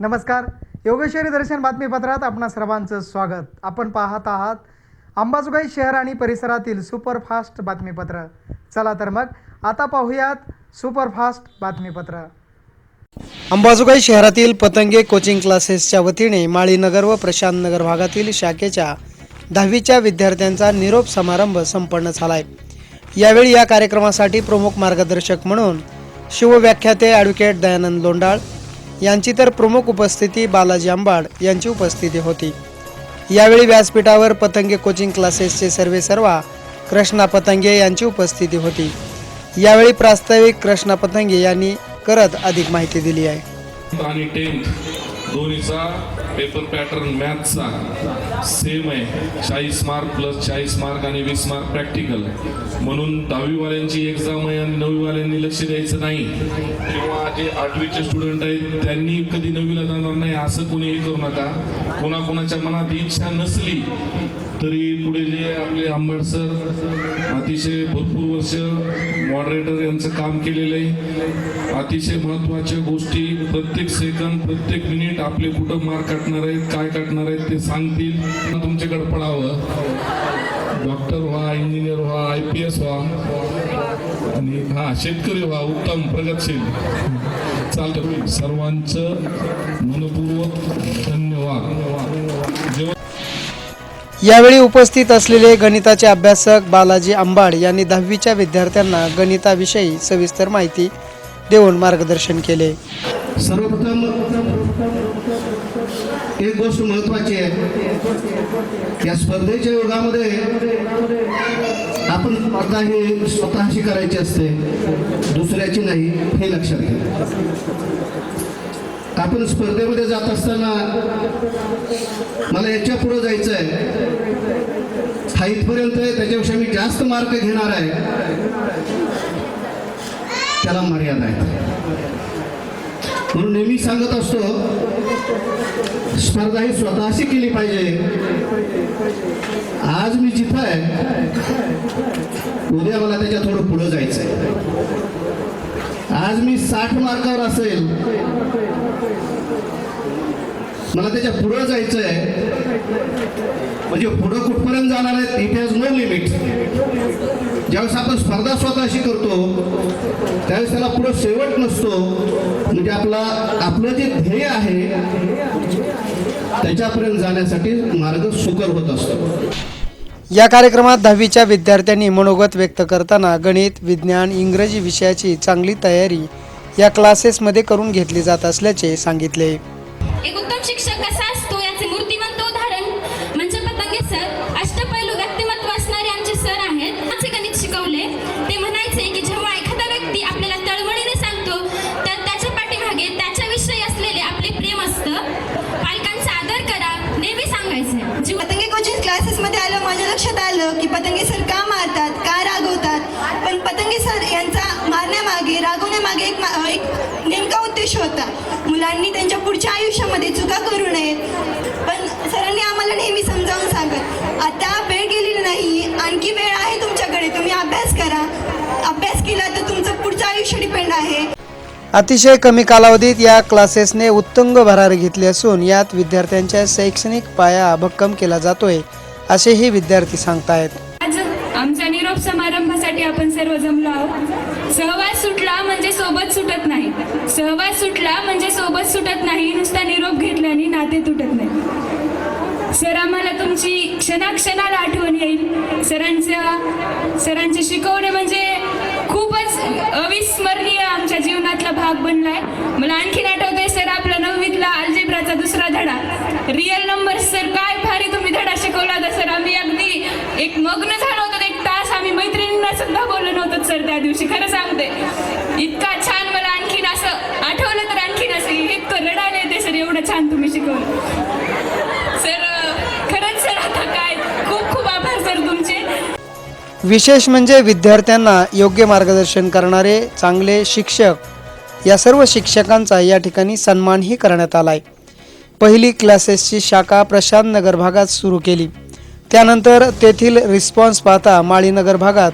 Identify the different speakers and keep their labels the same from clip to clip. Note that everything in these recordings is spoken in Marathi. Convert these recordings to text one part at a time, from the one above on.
Speaker 1: नमस्कार. योगेश्वरी दर्शन बातमीपत्रात आपणा सर्वांचं स्वागत. आपण पाहत आहात अंबाजोगाई शहर आणि परिसरातील सुपरफास्ट बातमीपत्र. चला तर मग आता पाहूयात सुपरफास्ट बातमीपत्र. अंबाजोगाई शहरातील पतंगे कोचिंग क्लासेसच्या वतीने माळीनगर व प्रशांत नगर भागातील शाखेच्या दहावीच्या विद्यार्थ्यांचा निरोप समारंभ संपन्न झालाय. यावेळी या कार्यक्रमासाठी प्रमुख मार्गदर्शक म्हणून शिवव्याख्याते ॲडव्होकेट दयानंद लोंडाळ यांची तर प्रमुख उपस्थिती बालाजी आंबाड यांची उपस्थिती होती. यावेळी व्यासपीठावर पतंगे कोचिंग क्लासेसचे सर्वे सर्वा कृष्णा पतंगे यांची उपस्थिती होती. यावेळी प्रास्ताविक कृष्णा पतंगे यांनी करत अधिक माहिती दिली आहे.
Speaker 2: दोन्हीचा पेपर पॅटर्न मॅथचा सेम आहे. चाळीस मार्क प्लस चाळीस मार्क आणि वीस मार्क प्रॅक्टिकल म्हणून दहावीवाल्यांची एक्झाम आहे आणि नववीवाल्यांनी लक्ष द्यायचं नाही. किंवा जे आठवीचे स्टुडंट आहेत त्यांनी कधी नववीला जाणार नाही असं कोणी हे करू नका. कोणाकोणाच्या मनात इच्छा नसली तरी पुढे जे आपले आंबेड सर अतिशय भरपूर वर्ष मॉडरेटर यांचं काम केलेलं आहे. अतिशय महत्त्वाच्या गोष्टी प्रत्येक सेकंद प्रत्येक मिनिट आपले कुठं मार्क काटणार आहेत काय काटणार आहेत ते सांगतील. तुमच्याकडे पडावं डॉक्टर व्हा इंजिनियर व्हा आय पी एस व्हा. आणि हा शेतकरी व्हा उत्तम प्रगतशील. चालतं सर्वांचं मनपूर्वक धन्यवाद. जेव्हा
Speaker 1: यावेळी उपस्थित असलेले गणिताचे अभ्यासक बालाजी आंबाड यांनी दहावीच्या विद्यार्थ्यांना गणिताविषयी सविस्तर माहिती देऊन मार्गदर्शन केले.
Speaker 3: सर्वप्रथम एक गोष्ट महत्वाची आहे. या स्पर्धेच्या युगामध्ये आपण स्पर्धा ही स्वतःशी करायची असते. दुसऱ्याची नाही हे लक्षात घ्या. आपण स्पर्धेमध्ये जात असताना मला याच्यापुढे जायचं आहे. हा इथपर्यंत आहे त्याच्यापेक्षा मी जास्त मार्क घेणार आहे. त्याला मर्यादा आहे. म्हणून नेहमी सांगत असतो स्पर्धा ही स्वतःशी केली पाहिजे. आज मी जिथं आहे उद्या मला त्याच्या थोडं पुढं जायचं आहे आज मी साठ मार्कावर असेल मला त्याच्या पुढं जायचं आहे म्हणजे पुढं कुठपर्यंत जाणार आहे इट हॅज नो लिमिट ज्यावेळेस आपण स्पर्धा स्वतःशी करतो त्यावेळेस त्याला पुढं शेवट नसतो. म्हणजे आपला आपलं जे ध्येय आहे त्याच्यापर्यंत जाण्यासाठी मार्ग सुकर होत असतो.
Speaker 1: या कार्यक्रमात दहावीच्या विद्यार्थ्यांनी मनोगत व्यक्त करताना गणित विज्ञान इंग्रजी विषयाची चांगली तयारी या क्लासेसमध्ये करून घेतली जात असल्याचे सांगितले.
Speaker 4: एक उत्तम शिक्षक कसा असतो याचे मूर्तिमंत उदाहरण म्हणजे पतंगे सर अष्टपैलू व्यक्तिमत्व असणारे आमचे सर आहेत. असे गणित शिकवले. ते म्हणायचे की जेव्हा एखादा व्यक्ती आपल्याला तळमळीने सांगतो तर त्याच्या पाठीमागे त्याच्याविषयी असलेले आपले प्रेम असतं. पालकांचा आदर करा नेहमी सांगायचे. जीव
Speaker 5: पतंगे कोचिंग क्लासेसमध्ये आलं माझ्या लक्षात आलं की पतंगे सर का मारतात का रागवतात? पण पतंगे सर यांचा मारण्यामागे रागवण्यामागे एक मा- एक उद्देश होता. मुलांनी त्यांच्या पुढच्या आयुष्यामध्ये चुका करू नयेत. पण सरांनी आम्हाला नेहमी समजावून सांगत आता वेळ गेलेली नाही आणखी वेळ आहे तुमच्याकडे तुम्ही अभ्यास करा. अभ्यास केला तर तुमचं पुढचं आयुष्य डिपेंड आहे.
Speaker 1: अतिशय कमी कालावधीत या क्लासेसने उत्तुंग भरारी घेतली असून यात विद्यार्थ्यांच्या शैक्षणिक पाया भक्कम केला जातोय असेही विद्यार्थी सांगतायत.
Speaker 6: आज आमच्या निरोप समारंभासाठी आपण सर्व जमलो आहोत. सहवास सुटला म्हणजे सोबत सुटत नाही. सहवास सुटला म्हणजे सोबत सुटत नाही नुसता निरोप घेतल्याने नाते तुटत नाही. सर आम्हाला तुमची क्षणाक्षणाला आठवण येईल. सरांच्या सरांचे शिकवणे म्हणजे खूपच अविस्मरणीय आमच्या जीवनातला भाग बनलाय. मला आणखीन आठवतंय सर आपला नववीतला अल्जेब्राचा दुसरा धडा. रिअल नंबर सर काय भारी तुम्ही धडा शिकवला होता सर. आम्ही अगदी एक मग्न झालो होतो एक तास आम्ही मैत्रिणींना सुद्धा बोललो नव्हतो सर त्या दिवशी. खरं सांगते इतका छान छान तुम्ही शिकवलं. सर खरंच सर आता काय? खूप खूप आभार सर तुमचे.
Speaker 1: विशेष म्हणजे विद्यार्थ्यांना योग्य मार्गदर्शन करणारे चांगले शिक्षक या सर्व शिक्षकांचा या ठिकाणी सन्मानही करण्यात आलाय. पहिली क्लासेसची शाखा प्रशांत नगर भागात सुरू केली. त्यानंतर तेथील रिस्पॉन्स पाहता माळीनगर भागात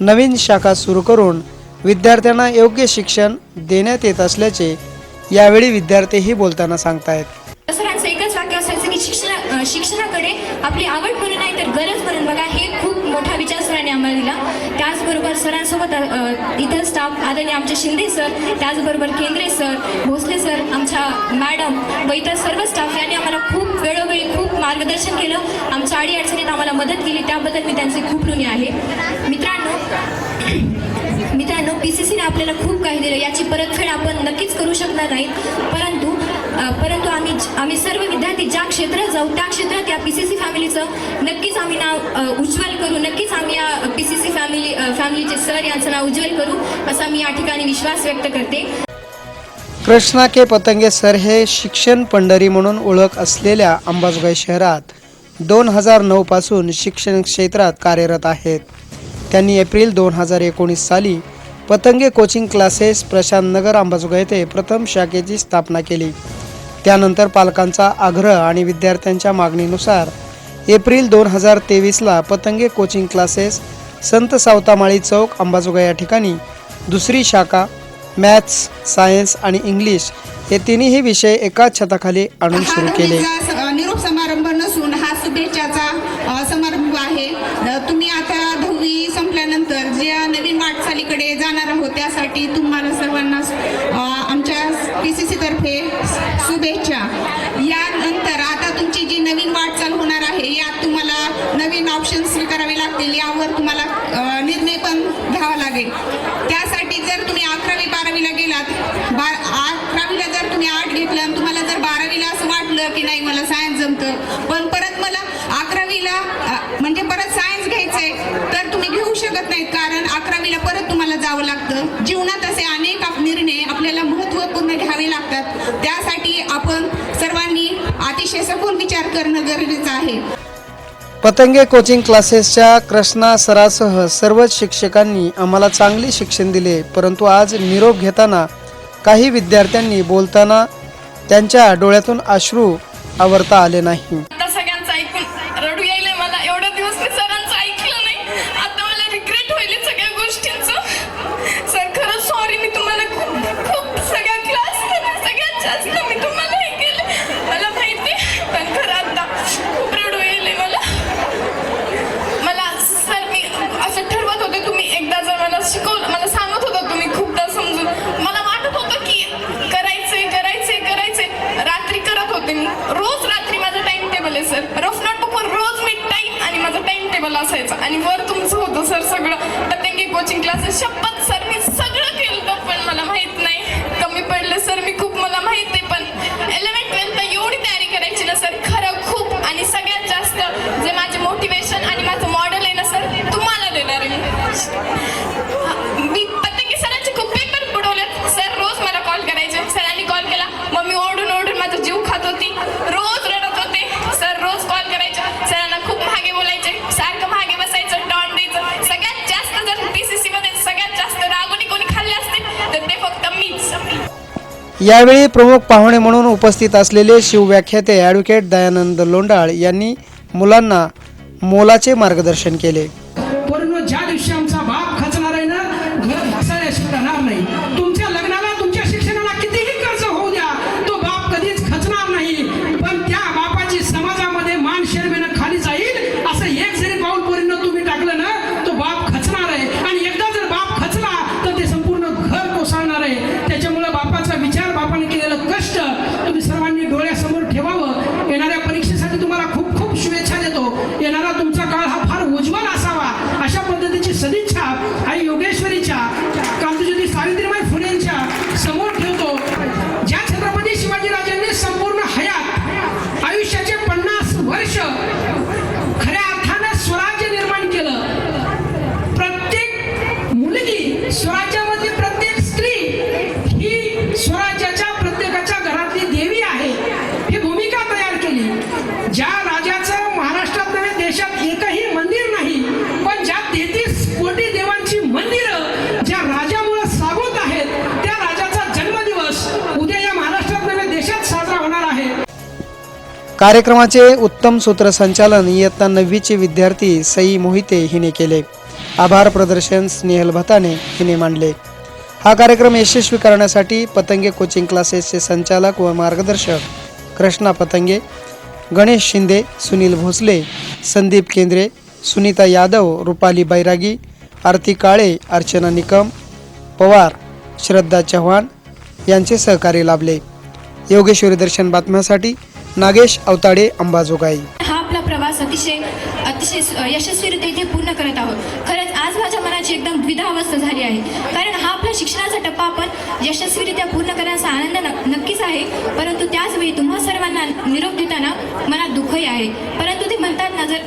Speaker 1: नवीन शाखा सुरू करून विद्यार्थ्यांना योग्य शिक्षण देण्यात येत असल्याचे
Speaker 7: यावेळी विद्यार्थीही बोलताना सांगतायत.
Speaker 4: सरांचं एकच वाक्य असायचं की शिक्षणा शिक्षणाकडे आपली आवड म्हणून नाही तर गरज म्हणून बघा हे खूप मोठा विचार सरांनी आम्हाला दिला. त्याचबरोबर सरांसोबत इतर स्टाफ आदरणीय आमचे शिंदे सर त्याचबरोबर केंद्रे सर भोसले सर आमच्या मॅडम व इतर सर्व स्टाफ यांनी आम्हाला खूप वेळोवेळी खूप मार्गदर्शन केलं. आमच्या अडीअडचणीत आम्हाला मदत केली. त्याबद्दल मी त्यांचे खूप ऋणी आहे. मित्र पी सी सीने आपल्याला खूप काही दिलं. याची परतफेड आपण नक्कीच करू शकणार नाही परंतु परंतु आम्ही आम्ही सर्व विद्यार्थी ज्या क्षेत्रात जाऊ त्या क्षेत्रात या पी सी सी फॅमिलीचं नक्कीच आम्ही नाव उज्ज्वल करू. नक्कीच आम्ही या पी सी सी फॅमिली फॅमिलीचे सर यांचं नाव उज्ज्वल करू असा मी या ठिकाणी विश्वास व्यक्त करते.
Speaker 7: कृष्णा के. पतंगे सर हे शिक्षण पंढरी म्हणून ओळख असलेल्या अंबाजोगाई शहरात दोन हजार नऊपासून शिक्षण क्षेत्रात कार्यरत आहेत. त्यांनी एप्रिल दोन हजार एकोणीस साली पतंगे कोचिंग क्लासेस प्रशांत नगर अंबाजोगाई येथे प्रथम शाखेची स्थापना केली. त्यानंतर पालकांचा आग्रह आणि विद्यार्थ्यांच्या मागणीनुसार एप्रिल दोन हजार तेवीसला पतंगे कोचिंग क्लासेस संत सावतामाळी चौक अंबाजोगाई या ठिकाणी दुसरी शाखा मॅथ्स सायन्स आणि इंग्लिश हे तिन्ही विषय एकाच छताखाली आणून सुरू केले
Speaker 8: हा दहावीचा निरोप समारंभ नसून हा शुभेच्छाचा अ, समारंभ आहे अ, तुम्ही आता दहावी संपल्यानंतर ज्या नवीन वाटचालीकडे जाणार आहोत त्यासाठी तुम्हाला सर्वांना आमच्या पी सी सीतर्फे शुभेच्छा. यानंतर आता तुमची जी नवीन वाटचाल होणार आहे यात तुम्हाला नवीन ऑप्शन स्वीकारावे लागतील यावर तुम्हाला निर्णय पण घ्यावा लागेल. त्यासाठी जर तुम्ही अकरावी बारावीला गेलात बा अकरावीला जर तुम्ही आर्ट घेतलं आणि तुम्हाला जर बारावीला असं वाटलं की नाही मला सायन्स जमतं पण परत मला अकरावीला अ, म्हणजे परत सायन्स घ्यायचंय तर तुम्ही घेऊ शकत नाहीत कारण अकरावीला आपल्याला जावं लागतं. जीवनात असे अनेक निर्णय आपल्याला महत्त्वपूर्ण घ्यावे लागतात. त्यासाठी आपण सर्वांनी अतिशय सखोल विचार करणं गरजेचं आहे.
Speaker 7: पतंगे कोचिंग क्लासेसच्या कृष्णा सरासह सर्वच शिक्षकांनी आम्हाला चांगले शिक्षण दिले. परंतु आज निरोप घेताना काही विद्यार्थ्यांनी बोलताना त्यांच्या डोळ्यातून अश्रू आवरता आले नाही.
Speaker 9: सगळं पतंगी कोचिंग
Speaker 7: यावेळी प्रमुख पाहुणे म्हणून उपस्थित असलेले शिवव्याख्याते ॲडव्होकेट दयानंद लोंडाळ यांनी मुलांना मोलाचे मार्गदर्शन केले. कार्यक्रमाचे उत्तम सूत्रसंचालन इयत्ता नववीचे विद्यार्थी सई मोहिते हिने केले. आभार प्रदर्शन स्नेहल भताने हिने मांडले.
Speaker 1: हा कार्यक्रम यशस्वी करण्यासाठी पतंगे कोचिंग क्लासेसचे संचालक व मार्गदर्शक कृष्णा पतंगे गणेश शिंदे सुनील भोसले संदीप केंद्रे सुनीता यादव रुपाली बैरागी आरती काळे अर्चना निकम पवार श्रद्धा चव्हाण यांचे सहकार्य लाभले. योगेश्वरी दर्शन बातम्यासाठी नागेश अवताडे अंबाजोगाई.
Speaker 4: हा आपला प्रवास अतिशय अतिशय यशस्वीरित्या इथे पूर्ण करत आहोत. खरंच आज माझ्या मनाची एकदम द्विधा अवस्था झाली आहे. कारण हा आपला शिक्षणाचा टप्पा आपण यशस्वीरित्या पूर्ण करण्याचा आनंद न- नक्कीच आहे. परंतु त्याचवेळी तुम्हा सर्वांना निरोप देताना मनात दुःखही आहे. परंतु ते म्हणतात ना जर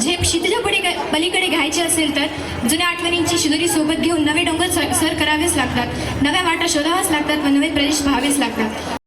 Speaker 4: झेप क्षितिजा पलीकडे पलीकडे घ्यायची असेल तर जुन्या आठवणींची शिदोरी सोबत घेऊन नवे डोंगर सर सर करावेच लागतात. नव्या वाटा शोधाव्याच लागतात व नवे प्रदेश व्हावेच लागतात.